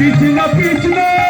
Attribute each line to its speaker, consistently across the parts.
Speaker 1: পিছনা
Speaker 2: পিছনা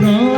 Speaker 1: não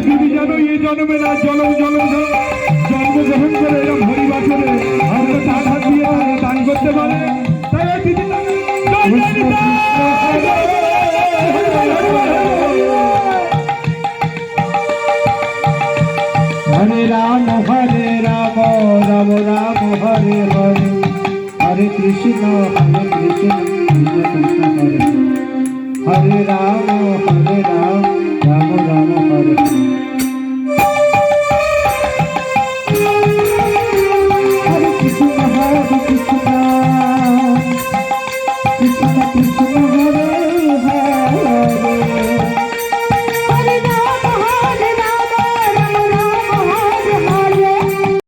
Speaker 1: দিদি যেন এই জন্মে না জলম জলম জন্মগ্রহণ করে এরকম হরিবাসরে আমরা তার হাত দিয়ে দান করতে পারে!
Speaker 2: হরে রাম হরে রাম রাম রাম, হরে হরে। হরে কৃষ্ণ হরে কৃষ্ণ কৃষ্ণ কৃষ্ণ হরে হরে হরে রাম। 软磨软磨好的